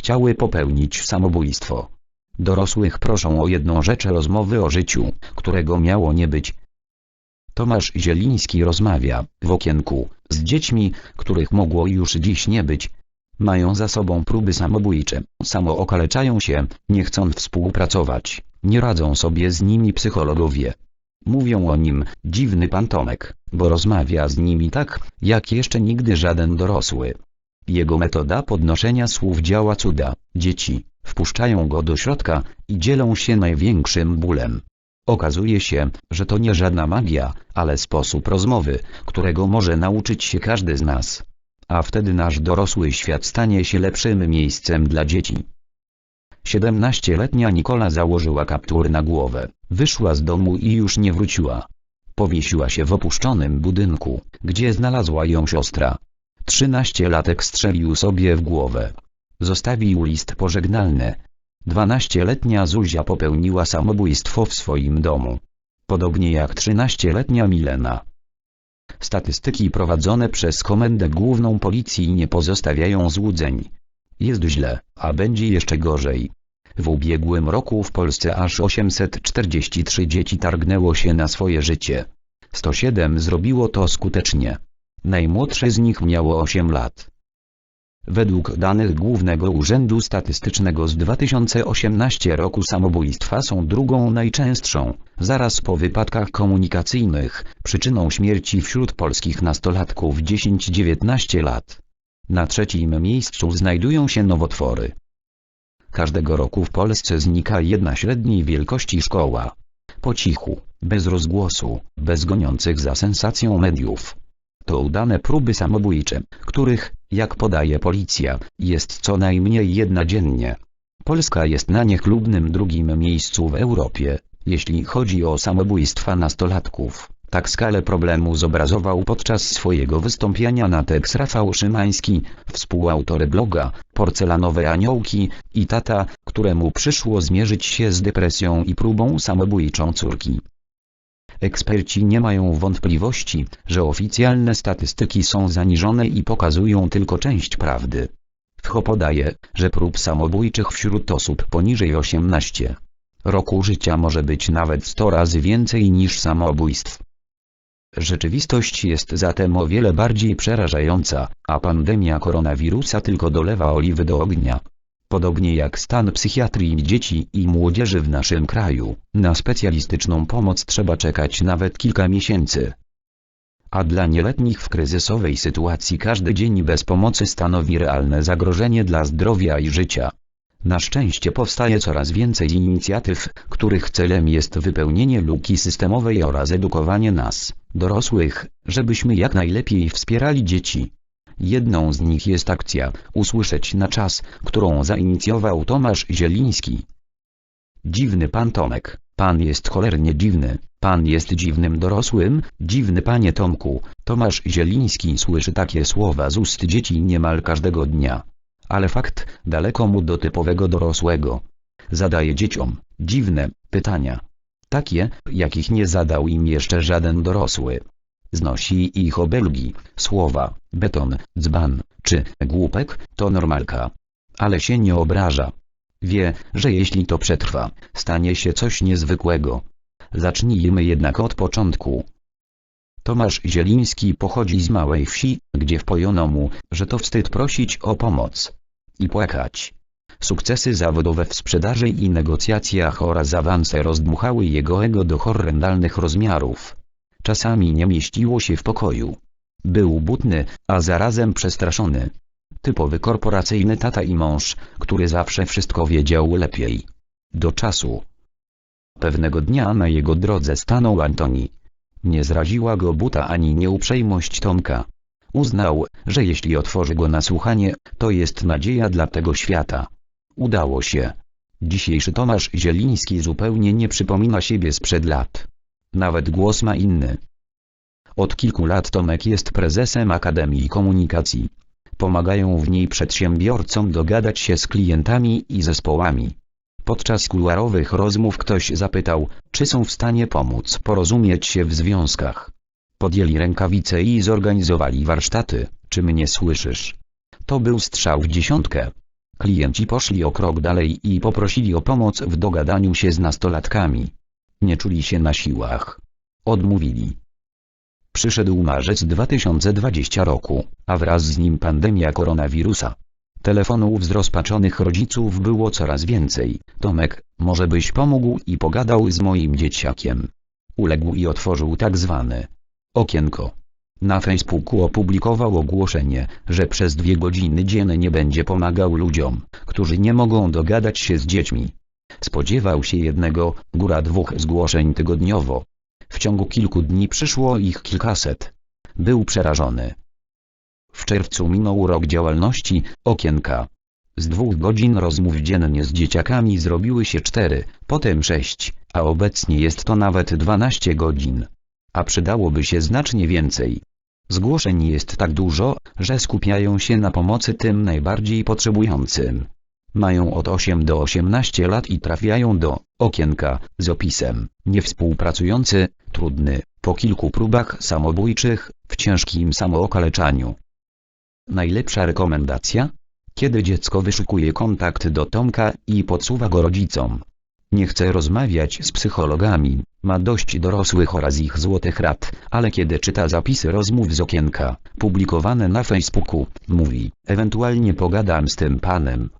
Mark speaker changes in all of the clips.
Speaker 1: chciały popełnić samobójstwo. Dorosłych proszą o jedną rzecz rozmowy o życiu, którego miało nie być. Tomasz Zieliński rozmawia, w okienku, z dziećmi, których mogło już dziś nie być. Mają za sobą próby samobójcze, samookaleczają się, nie chcą współpracować, nie radzą sobie z nimi psychologowie. Mówią o nim, dziwny pan Tomek, bo rozmawia z nimi tak, jak jeszcze nigdy żaden dorosły. Jego metoda podnoszenia słów działa cuda, dzieci, wpuszczają go do środka i dzielą się największym bólem. Okazuje się, że to nie żadna magia, ale sposób rozmowy, którego może nauczyć się każdy z nas. A wtedy nasz dorosły świat stanie się lepszym miejscem dla dzieci. 17-letnia Nikola założyła kaptur na głowę, wyszła z domu i już nie wróciła. Powiesiła się w opuszczonym budynku, gdzie znalazła ją siostra. 13-latek strzelił sobie w głowę. Zostawił list pożegnalny. 12-letnia Zuzia popełniła samobójstwo w swoim domu. Podobnie jak 13-letnia Milena. Statystyki prowadzone przez Komendę Główną Policji nie pozostawiają złudzeń. Jest źle, a będzie jeszcze gorzej. W ubiegłym roku w Polsce aż 843 dzieci targnęło się na swoje życie. 107 zrobiło to skutecznie. Najmłodsze z nich miało 8 lat. Według danych Głównego Urzędu Statystycznego z 2018 roku samobójstwa są drugą najczęstszą, zaraz po wypadkach komunikacyjnych, przyczyną śmierci wśród polskich nastolatków 10-19 lat. Na trzecim miejscu znajdują się nowotwory. Każdego roku w Polsce znika jedna średniej wielkości szkoła. Po cichu, bez rozgłosu, bez goniących za sensacją mediów. To udane próby samobójcze, których, jak podaje policja, jest co najmniej jedna dziennie. Polska jest na niechlubnym drugim miejscu w Europie, jeśli chodzi o samobójstwa nastolatków. Tak skalę problemu zobrazował podczas swojego wystąpienia na TEX Rafał Szymański, współautor bloga Porcelanowe Aniołki i tata, któremu przyszło zmierzyć się z depresją i próbą samobójczą córki. Eksperci nie mają wątpliwości, że oficjalne statystyki są zaniżone i pokazują tylko część prawdy. WHO podaje, że prób samobójczych wśród osób poniżej 18 roku życia może być nawet 100 razy więcej niż samobójstw. Rzeczywistość jest zatem o wiele bardziej przerażająca, a pandemia koronawirusa tylko dolewa oliwy do ognia. Podobnie jak stan psychiatrii dzieci i młodzieży w naszym kraju, na specjalistyczną pomoc trzeba czekać nawet kilka miesięcy. A dla nieletnich w kryzysowej sytuacji każdy dzień bez pomocy stanowi realne zagrożenie dla zdrowia i życia. Na szczęście powstaje coraz więcej inicjatyw, których celem jest wypełnienie luki systemowej oraz edukowanie nas, dorosłych, żebyśmy jak najlepiej wspierali dzieci. Jedną z nich jest akcja Usłyszeć na czas, którą zainicjował Tomasz Zieliński. Dziwny pan Tomek, pan jest cholernie dziwny, pan jest dziwnym dorosłym, dziwny panie Tomku, Tomasz Zieliński słyszy takie słowa z ust dzieci niemal każdego dnia. Ale fakt, daleko mu do typowego dorosłego. Zadaje dzieciom dziwne pytania. Takie, jakich nie zadał im jeszcze żaden dorosły. Znosi ich obelgi, słowa, beton, dzban, czy głupek, to normalka. Ale się nie obraża. Wie, że jeśli to przetrwa, stanie się coś niezwykłego. Zacznijmy jednak od początku. Tomasz Zieliński pochodzi z małej wsi, gdzie wpojono mu, że to wstyd prosić o pomoc. I płakać. Sukcesy zawodowe w sprzedaży i negocjacjach oraz awanse rozdmuchały jego ego do horrendalnych rozmiarów. Czasami nie mieściło się w pokoju. Był butny, a zarazem przestraszony. Typowy korporacyjny tata i mąż, który zawsze wszystko wiedział lepiej. Do czasu. Pewnego dnia na jego drodze stanął Antoni. Nie zraziła go buta ani nieuprzejmość Tomka. Uznał, że jeśli otworzy go na słuchanie, to jest nadzieja dla tego świata. Udało się. Dzisiejszy Tomasz Zieliński zupełnie nie przypomina siebie sprzed lat. Nawet głos ma inny. Od kilku lat Tomek jest prezesem Akademii Komunikacji. Pomagają w niej przedsiębiorcom dogadać się z klientami i zespołami. Podczas kuluarowych rozmów ktoś zapytał, czy są w stanie pomóc porozumieć się w związkach. Podjęli rękawice i zorganizowali warsztaty, czy mnie słyszysz? To był strzał w dziesiątkę. Klienci poszli o krok dalej i poprosili o pomoc w dogadaniu się z nastolatkami. Nie czuli się na siłach. Odmówili. Przyszedł marzec 2020 roku, a wraz z nim pandemia koronawirusa. Telefonów zrozpaczonych rodziców było coraz więcej. Tomek, może byś pomógł i pogadał z moim dzieciakiem. Uległ i otworzył tak zwane okienko. Na Facebooku opublikował ogłoszenie, że przez dwie godziny dziennie będzie pomagał ludziom, którzy nie mogą dogadać się z dziećmi. Spodziewał się jednego, góra dwóch zgłoszeń tygodniowo. W ciągu kilku dni przyszło ich kilkaset. Był przerażony. W czerwcu minął rok działalności, okienka. Z dwóch godzin rozmów dziennie z dzieciakami zrobiły się cztery, potem sześć, a obecnie jest to nawet 12 godzin. A przydałoby się znacznie więcej. Zgłoszeń jest tak dużo, że skupiają się na pomocy tym najbardziej potrzebującym. Mają od 8 do 18 lat i trafiają do okienka z opisem niewspółpracujący, trudny, po kilku próbach samobójczych, w ciężkim samookaleczaniu. Najlepsza rekomendacja? Kiedy dziecko wyszukuje kontakt do Tomka i podsuwa go rodzicom. Nie chce rozmawiać z psychologami, ma dość dorosłych oraz ich złotych rad, ale kiedy czyta zapisy rozmów z okienka, publikowane na Facebooku, mówi, ewentualnie pogadam z tym panem.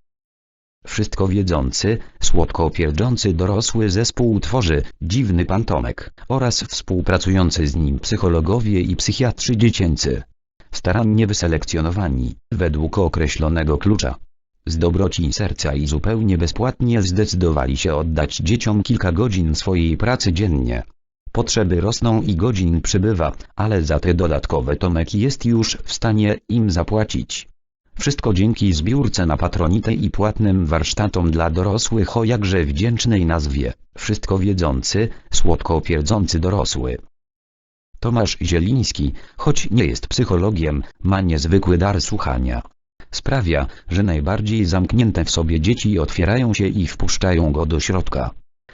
Speaker 1: Wszystko wiedzący, słodko pierdzący dorosły zespół tworzy dziwny pan Tomek oraz współpracujący z nim psychologowie i psychiatrzy dziecięcy. Starannie wyselekcjonowani, według określonego klucza. Z dobroci serca i zupełnie bezpłatnie zdecydowali się oddać dzieciom kilka godzin swojej pracy dziennie. Potrzeby rosną i godzin przybywa, ale za te dodatkowe Tomek jest już w stanie im zapłacić. Wszystko dzięki zbiórce na patronitę i płatnym warsztatom dla dorosłych o jakże wdzięcznej nazwie, wszystko wiedzący, słodko pierdzący dorosły. Tomasz Zieliński, choć nie jest psychologiem, ma niezwykły dar słuchania. Sprawia, że najbardziej zamknięte w sobie dzieci otwierają się i wpuszczają go do środka.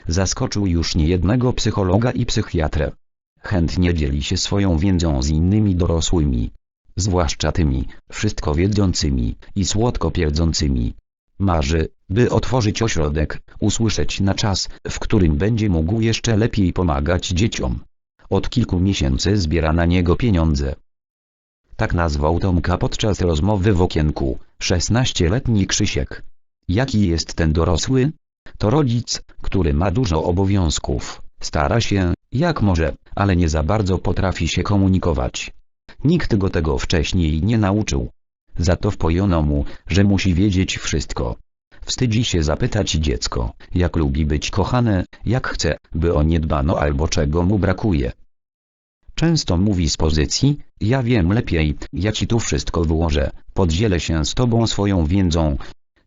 Speaker 1: Zaskoczył już niejednego psychologa i psychiatrę. Chętnie dzieli się swoją wiedzą z innymi dorosłymi. Zwłaszcza tymi, wszystko wiedzącymi i słodko pierdzącymi. Marzy, by otworzyć ośrodek, usłyszeć na czas, w którym będzie mógł jeszcze lepiej pomagać dzieciom. Od kilku miesięcy zbiera na niego pieniądze. Tak nazwał Tomka podczas rozmowy w okienku, 16-letni Krzysiek. Jaki jest ten dorosły? To rodzic, który ma dużo obowiązków, stara się, jak może, ale nie za bardzo potrafi się komunikować. Nikt go tego wcześniej nie nauczył. Za to wpojono mu, że musi wiedzieć wszystko. Wstydzi się zapytać dziecko, jak lubi być kochane, jak chce, by o nie dbano albo czego mu brakuje. Często mówi z pozycji, ja wiem lepiej, ja ci tu wszystko wyłożę, podzielę się z tobą swoją wiedzą.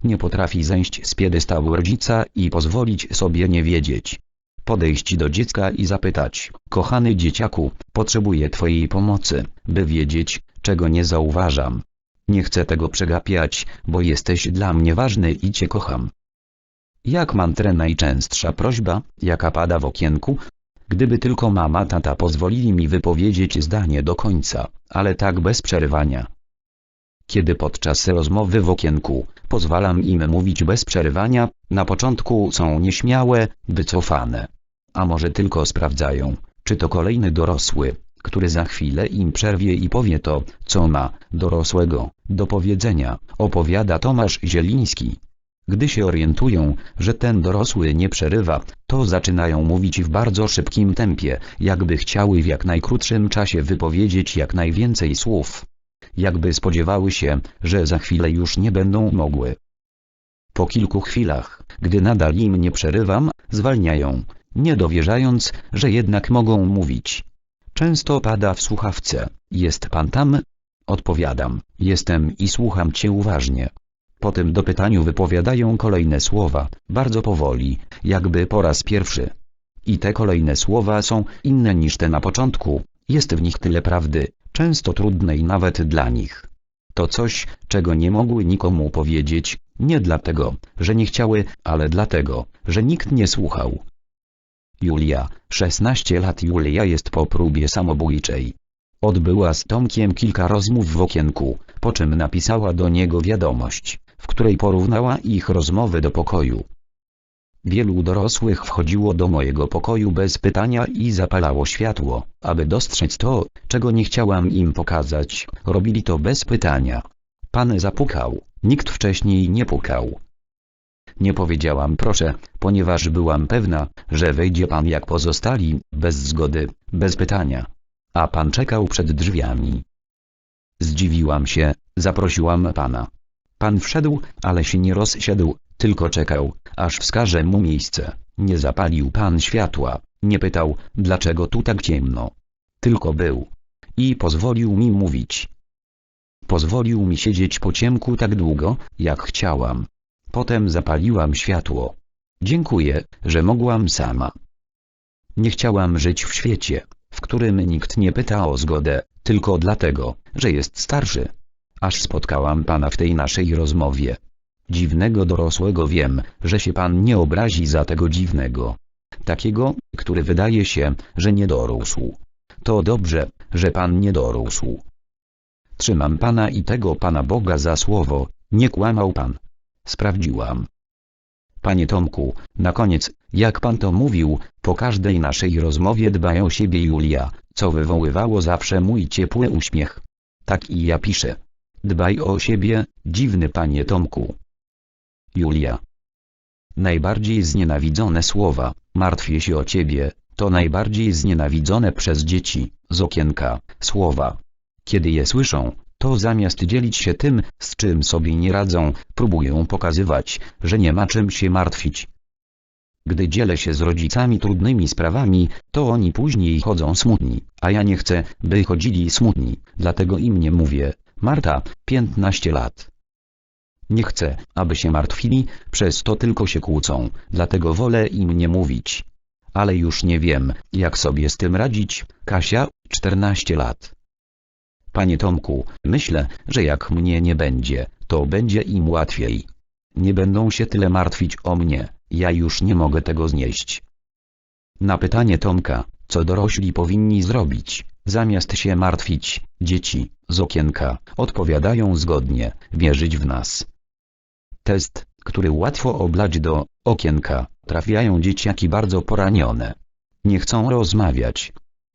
Speaker 1: Nie potrafi zejść z piedestału rodzica i pozwolić sobie nie wiedzieć. Podejść do dziecka i zapytać, kochany dzieciaku, potrzebuję twojej pomocy, by wiedzieć, czego nie zauważam. Nie chcę tego przegapiać, bo jesteś dla mnie ważny i cię kocham. Jak mantrę najczęstsza prośba, jaka pada w okienku, Gdyby tylko mama tata pozwolili mi wypowiedzieć zdanie do końca, ale tak bez przerywania. Kiedy podczas rozmowy w okienku, pozwalam im mówić bez przerywania, na początku są nieśmiałe, wycofane. A może tylko sprawdzają, czy to kolejny dorosły, który za chwilę im przerwie i powie to, co ma, dorosłego, do powiedzenia, opowiada Tomasz Zieliński. Gdy się orientują, że ten dorosły nie przerywa, to zaczynają mówić w bardzo szybkim tempie, jakby chciały w jak najkrótszym czasie wypowiedzieć jak najwięcej słów. Jakby spodziewały się, że za chwilę już nie będą mogły. Po kilku chwilach, gdy nadal im nie przerywam, zwalniają, nie dowierzając, że jednak mogą mówić. Często pada w słuchawce, jest pan tam? Odpowiadam, jestem i słucham cię uważnie. Po tym dopytaniu wypowiadają kolejne słowa, bardzo powoli, jakby po raz pierwszy. I te kolejne słowa są inne niż te na początku, jest w nich tyle prawdy, często trudnej nawet dla nich. To coś, czego nie mogły nikomu powiedzieć, nie dlatego, że nie chciały, ale dlatego, że nikt nie słuchał. Julia, 16 lat Julia jest po próbie samobójczej. Odbyła z Tomkiem kilka rozmów w okienku, po czym napisała do niego wiadomość w której porównała ich rozmowy do pokoju. Wielu dorosłych wchodziło do mojego pokoju bez pytania i zapalało światło, aby dostrzec to, czego nie chciałam im pokazać. Robili to bez pytania. Pan zapukał, nikt wcześniej nie pukał. Nie powiedziałam proszę, ponieważ byłam pewna, że wejdzie pan jak pozostali, bez zgody, bez pytania. A pan czekał przed drzwiami. Zdziwiłam się, zaprosiłam pana. Pan wszedł, ale się nie rozsiadł, tylko czekał, aż wskażę mu miejsce. Nie zapalił pan światła, nie pytał, dlaczego tu tak ciemno. Tylko był. I pozwolił mi mówić. Pozwolił mi siedzieć po ciemku tak długo, jak chciałam. Potem zapaliłam światło. Dziękuję, że mogłam sama. Nie chciałam żyć w świecie, w którym nikt nie pyta o zgodę, tylko dlatego, że jest starszy. Aż spotkałam pana w tej naszej rozmowie. Dziwnego dorosłego wiem, że się pan nie obrazi za tego dziwnego. Takiego, który wydaje się, że nie dorósł. To dobrze, że pan nie dorósł. Trzymam pana i tego pana Boga za słowo, nie kłamał pan. Sprawdziłam. Panie Tomku, na koniec, jak pan to mówił, po każdej naszej rozmowie dbaj o siebie Julia, co wywoływało zawsze mój ciepły uśmiech. Tak i ja piszę. Dbaj o siebie, dziwny panie Tomku. Julia. Najbardziej znienawidzone słowa, martwię się o ciebie, to najbardziej znienawidzone przez dzieci, z okienka, słowa. Kiedy je słyszą, to zamiast dzielić się tym, z czym sobie nie radzą, próbują pokazywać, że nie ma czym się martwić. Gdy dzielę się z rodzicami trudnymi sprawami, to oni później chodzą smutni, a ja nie chcę, by chodzili smutni, dlatego im nie mówię, Marta, 15 lat. Nie chcę, aby się martwili, przez to tylko się kłócą, dlatego wolę im nie mówić. Ale już nie wiem, jak sobie z tym radzić, Kasia, 14 lat. Panie Tomku, myślę, że jak mnie nie będzie, to będzie im łatwiej. Nie będą się tyle martwić o mnie, ja już nie mogę tego znieść. Na pytanie Tomka, co dorośli powinni zrobić, zamiast się martwić, dzieci, z okienka, odpowiadają zgodnie, wierzyć w nas. Test, który łatwo oblać do okienka, trafiają dzieciaki bardzo poranione. Nie chcą rozmawiać,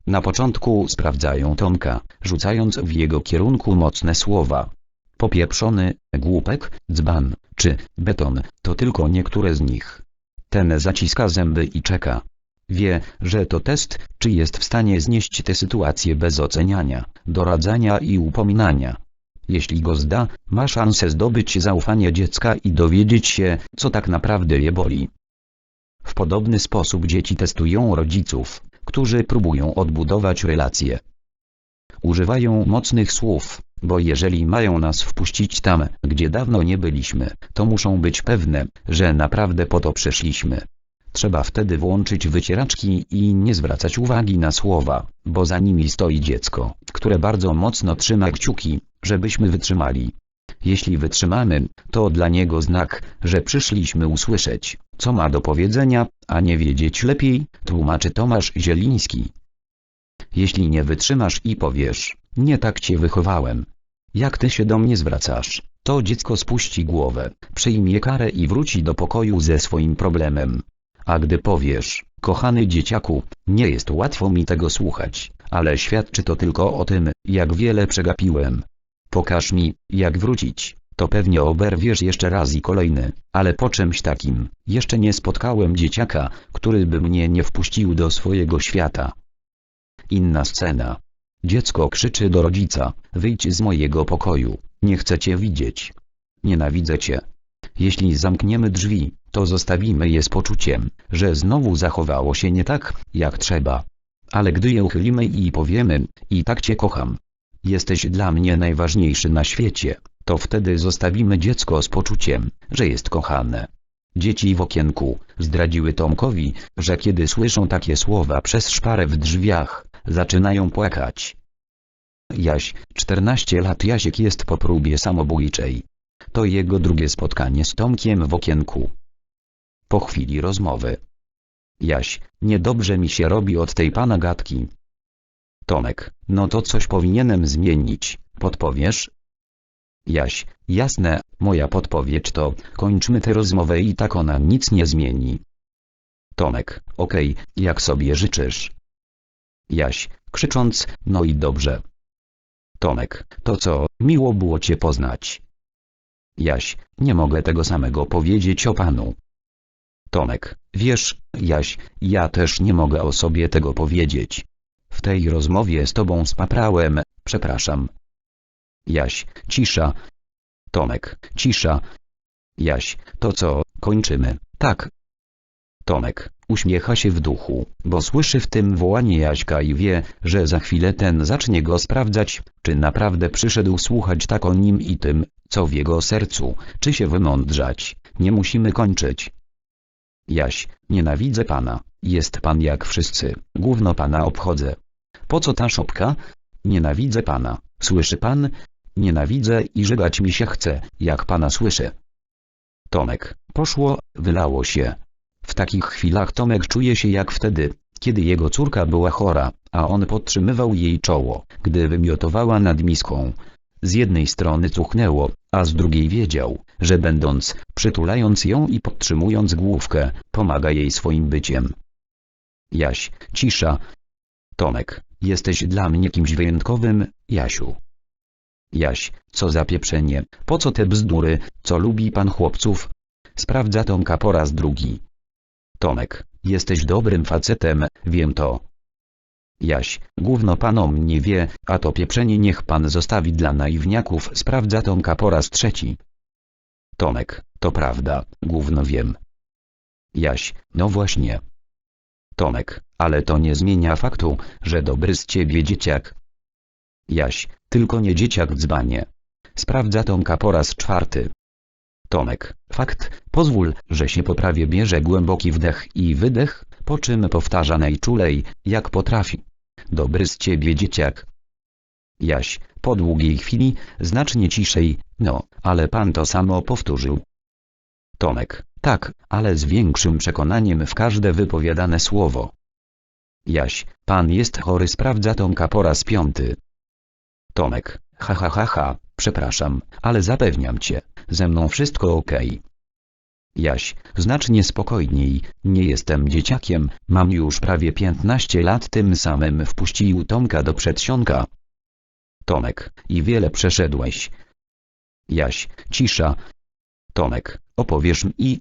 Speaker 1: na początku sprawdzają Tomka, rzucając w jego kierunku mocne słowa. Popieprzony, głupek, dzban, czy beton, to tylko niektóre z nich. Ten zaciska zęby i czeka. Wie, że to test, czy jest w stanie znieść tę sytuację bez oceniania, doradzania i upominania. Jeśli go zda, ma szansę zdobyć zaufanie dziecka i dowiedzieć się, co tak naprawdę je boli. W podobny sposób dzieci testują rodziców, którzy próbują odbudować relacje. Używają mocnych słów, bo jeżeli mają nas wpuścić tam, gdzie dawno nie byliśmy, to muszą być pewne, że naprawdę po to przyszliśmy. Trzeba wtedy włączyć wycieraczki i nie zwracać uwagi na słowa, bo za nimi stoi dziecko, które bardzo mocno trzyma kciuki, żebyśmy wytrzymali. Jeśli wytrzymamy, to dla niego znak, że przyszliśmy usłyszeć, co ma do powiedzenia, a nie wiedzieć lepiej, tłumaczy Tomasz Zieliński. Jeśli nie wytrzymasz i powiesz, nie tak cię wychowałem. Jak ty się do mnie zwracasz, to dziecko spuści głowę, przyjmie karę i wróci do pokoju ze swoim problemem. A gdy powiesz, kochany dzieciaku, nie jest łatwo mi tego słuchać, ale świadczy to tylko o tym, jak wiele przegapiłem. Pokaż mi, jak wrócić, to pewnie oberwiesz jeszcze raz i kolejny, ale po czymś takim, jeszcze nie spotkałem dzieciaka, który by mnie nie wpuścił do swojego świata. Inna scena. Dziecko krzyczy do rodzica, wyjdź z mojego pokoju, nie chcę cię widzieć. Nienawidzę cię. Jeśli zamkniemy drzwi, to zostawimy je z poczuciem, że znowu zachowało się nie tak, jak trzeba. Ale gdy je uchylimy i powiemy, i tak cię kocham, jesteś dla mnie najważniejszy na świecie, to wtedy zostawimy dziecko z poczuciem, że jest kochane. Dzieci w okienku zdradziły Tomkowi, że kiedy słyszą takie słowa przez szparę w drzwiach, zaczynają płakać. Jaś, 14 lat Jasiek jest po próbie samobójczej. To jego drugie spotkanie z Tomkiem w okienku. Po chwili rozmowy. Jaś, niedobrze mi się robi od tej pana gadki. Tomek, no to coś powinienem zmienić, podpowiesz? Jaś, jasne, Moja podpowiedź to, kończmy tę rozmowę i tak ona nic nie zmieni. Tomek, okej, jak sobie życzysz. Jaś, krzycząc, no i dobrze. Tomek, to co, miło było cię poznać. Jaś, nie mogę tego samego powiedzieć o panu. Tomek, wiesz, Jaś, ja też nie mogę o sobie tego powiedzieć. W tej rozmowie z tobą spaprałem, przepraszam. Jaś, cisza. Tomek, cisza. Jaś, to co, kończymy, tak. Tomek, uśmiecha się w duchu, bo słyszy w tym wołanie Jaśka i wie, że za chwilę ten zacznie go sprawdzać, czy naprawdę przyszedł słuchać tak o nim i tym, co w jego sercu, czy się wymądrzać, nie musimy kończyć. Jaś, nienawidzę pana, jest pan jak wszyscy, gówno pana obchodzę. Po co ta szopka? Nienawidzę pana, słyszy pan? Nienawidzę i żygać mi się chce, jak pana słyszę. Tomek, poszło, wylało się. W takich chwilach Tomek czuje się jak wtedy, kiedy jego córka była chora, a on podtrzymywał jej czoło, gdy wymiotowała nad miską. Z jednej strony cuchnęło, a z drugiej wiedział, że będąc, przytulając ją i podtrzymując główkę, pomaga jej swoim byciem. Jaś, cisza. Tomek, jesteś dla mnie kimś wyjątkowym, Jasiu. Jaś, co za pieprzenie, po co te bzdury, co lubi pan chłopców? Sprawdza Tomka po raz drugi. Tomek, jesteś dobrym facetem, wiem to. Jaś, gówno panom nie wie, a to pieprzenie niech pan zostawi dla naiwniaków, sprawdza Tomka po raz trzeci. Tomek, to prawda, gówno wiem. Jaś, no właśnie. Tomek, ale to nie zmienia faktu, że dobry z ciebie dzieciak. Jaś, tylko nie dzieciak dzbanie. Sprawdza Tomka po raz czwarty. Tomek, fakt, pozwól, że się poprawię bierze głęboki wdech i wydech, po czym powtarza najczulej, jak potrafi. Dobry z ciebie dzieciak. Jaś, po długiej chwili, znacznie ciszej, no, ale pan to samo powtórzył. Tomek, tak, ale z większym przekonaniem w każde wypowiadane słowo. Jaś, pan jest chory sprawdza Tomka po raz piąty. Tomek, ha ha ha ha, przepraszam, ale zapewniam cię, ze mną wszystko okej. Jaś, znacznie spokojniej, nie jestem dzieciakiem, mam już prawie 15 lat tym samym wpuścił Tomka do przedsionka. Tomek, i wiele przeszedłeś. Jaś, cisza. Tomek, opowiesz mi.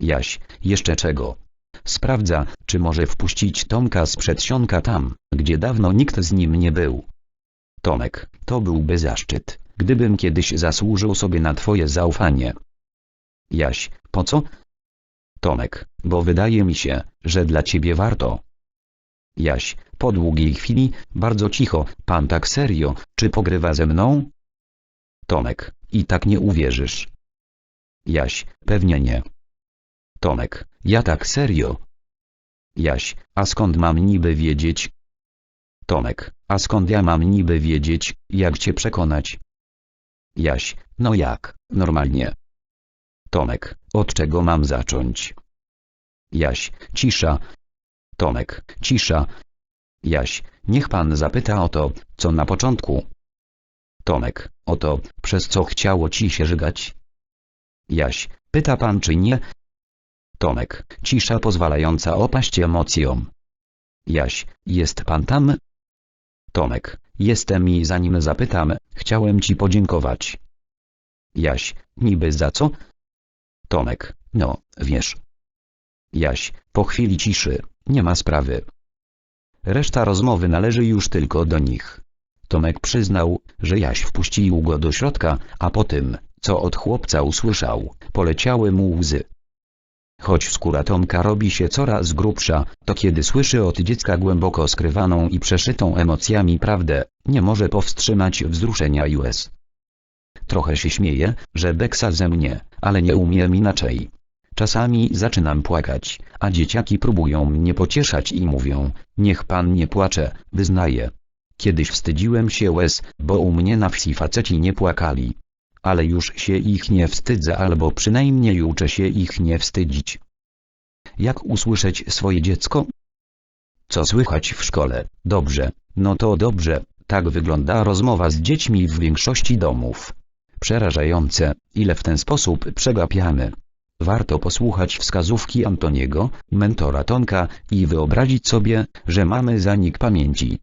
Speaker 1: Jaś, jeszcze czego? Sprawdza, czy może wpuścić Tomka z przedsionka tam, gdzie dawno nikt z nim nie był. Tomek, to byłby zaszczyt, gdybym kiedyś zasłużył sobie na twoje zaufanie. Jaś, po co? Tomek, bo wydaje mi się, że dla ciebie warto. Jaś, po długiej chwili, bardzo cicho, pan tak serio, czy pogrywa ze mną? Tomek, i tak nie uwierzysz. Jaś, pewnie nie. Tomek, ja tak serio. Jaś, a skąd mam niby wiedzieć? Tomek, a skąd ja mam niby wiedzieć, jak cię przekonać? Jaś, no jak, normalnie. Tomek, od czego mam zacząć? Jaś, cisza. Tomek, cisza. Jaś, niech pan zapyta o to, co na początku. Tomek, o to, przez co chciało ci się żygać. Jaś, pyta pan czy nie? Tomek, cisza pozwalająca opaść emocjom. Jaś, jest pan tam? Tomek, jestem i zanim zapytam, chciałem ci podziękować. Jaś, niby za co? Tomek, no, wiesz. Jaś, po chwili ciszy, nie ma sprawy. Reszta rozmowy należy już tylko do nich. Tomek przyznał, że Jaś wpuścił go do środka, a po tym, co od chłopca usłyszał, poleciały mu łzy. Choć skóra Tomka robi się coraz grubsza, to kiedy słyszy od dziecka głęboko skrywaną i przeszytą emocjami prawdę, nie może powstrzymać wzruszenia US. Trochę się śmieje, że beksa ze mnie, ale nie umiem inaczej. Czasami zaczynam płakać, a dzieciaki próbują mnie pocieszać i mówią, niech pan nie płacze, wyznaję. Kiedyś wstydziłem się łez, bo u mnie na wsi faceci nie płakali. Ale już się ich nie wstydzę albo przynajmniej uczę się ich nie wstydzić. Jak usłyszeć swoje dziecko? Co słychać w szkole? Dobrze, no to dobrze, tak wygląda rozmowa z dziećmi w większości domów. Przerażające, ile w ten sposób przegapiamy. Warto posłuchać wskazówki Antoniego, mentora Tonka, i wyobrazić sobie, że mamy zanik pamięci.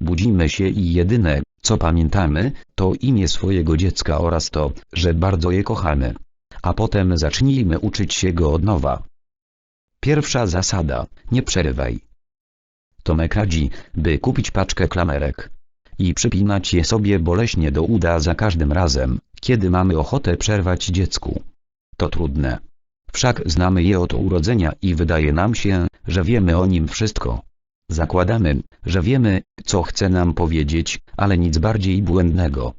Speaker 1: Budzimy się i jedyne, co pamiętamy, to imię swojego dziecka oraz to, że bardzo je kochamy. A potem zacznijmy uczyć się go od nowa. Pierwsza zasada, nie przerywaj. Tomek radzi, by kupić paczkę klamerek i przypinać je sobie boleśnie do uda za każdym razem, kiedy mamy ochotę przerwać dziecku. To trudne. Wszak znamy je od urodzenia i wydaje nam się, że wiemy o nim wszystko. Zakładamy, że wiemy, co chce nam powiedzieć, ale nic bardziej błędnego.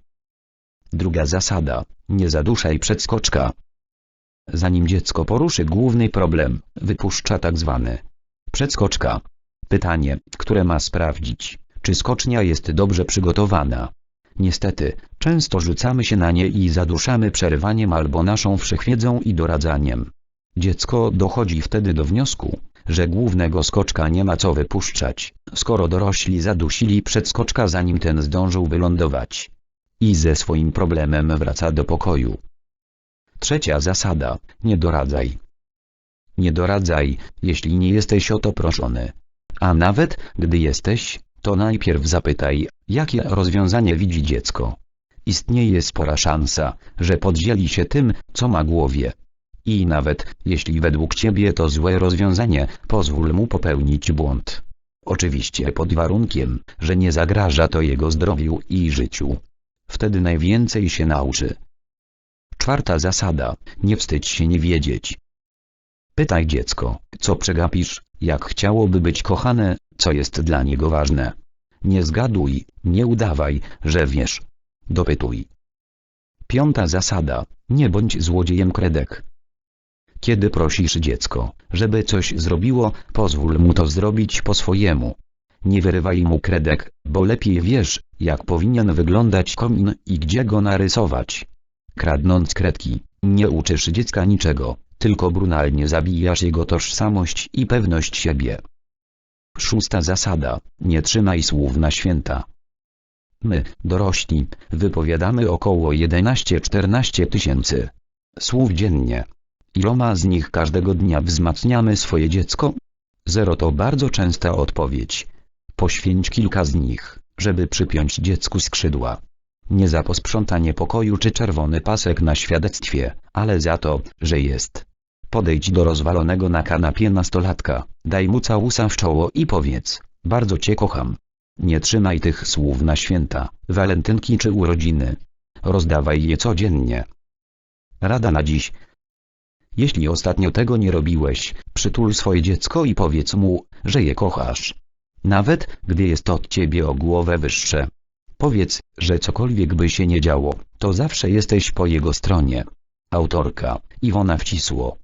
Speaker 1: Druga zasada, nie zaduszaj przedskoczka. Zanim dziecko poruszy główny problem, wypuszcza tak zwany przedskoczka. Pytanie, które ma sprawdzić, czy skocznia jest dobrze przygotowana. Niestety, często rzucamy się na nie i zaduszamy przerywaniem albo naszą wszechwiedzą i doradzaniem. Dziecko dochodzi wtedy do wniosku, że głównego skoczka nie ma co wypuszczać, skoro dorośli zadusili przedskoczka zanim ten zdążył wylądować. I ze swoim problemem wraca do pokoju. Trzecia zasada, nie doradzaj. Nie doradzaj, jeśli nie jesteś o to proszony. A nawet, gdy jesteś, to najpierw zapytaj, jakie rozwiązanie widzi dziecko. Istnieje spora szansa, że podzieli się tym, co ma głowie. I nawet, jeśli według ciebie to złe rozwiązanie, pozwól mu popełnić błąd. Oczywiście pod warunkiem, że nie zagraża to jego zdrowiu i życiu. Wtedy najwięcej się nauczy. Czwarta zasada, nie wstydź się nie wiedzieć. Pytaj dziecko, co przegapisz, jak chciałoby być kochane, co jest dla niego ważne. Nie zgaduj, nie udawaj, że wiesz. Dopytuj. Piąta zasada, nie bądź złodziejem kredek. Kiedy prosisz dziecko, żeby coś zrobiło, pozwól mu to zrobić po swojemu. Nie wyrywaj mu kredek, bo lepiej wiesz, jak powinien wyglądać komin i gdzie go narysować. Kradnąc kredki, nie uczysz dziecka niczego, tylko brunalnie zabijasz jego tożsamość i pewność siebie. Szósta zasada, nie trzymaj słów na święta. My, dorośli, wypowiadamy około 11-14 tysięcy słów dziennie. Iloma z nich każdego dnia wzmacniamy swoje dziecko? Zero to bardzo częsta odpowiedź. Poświęć kilka z nich, żeby przypiąć dziecku skrzydła. Nie za posprzątanie pokoju czy czerwony pasek na świadectwie, ale za to, że jest. Podejdź do rozwalonego na kanapie nastolatka, daj mu całusa w czoło i powiedz, bardzo cię kocham. Nie trzymaj tych słów na święta, walentynki czy urodziny. Rozdawaj je codziennie. Rada na dziś. Jeśli ostatnio tego nie robiłeś, przytul swoje dziecko i powiedz mu, że je kochasz. Nawet, gdy jest od ciebie o głowę wyższe. Powiedz, że cokolwiek by się nie działo, to zawsze jesteś po jego stronie. Autorka, Iwona Wcisło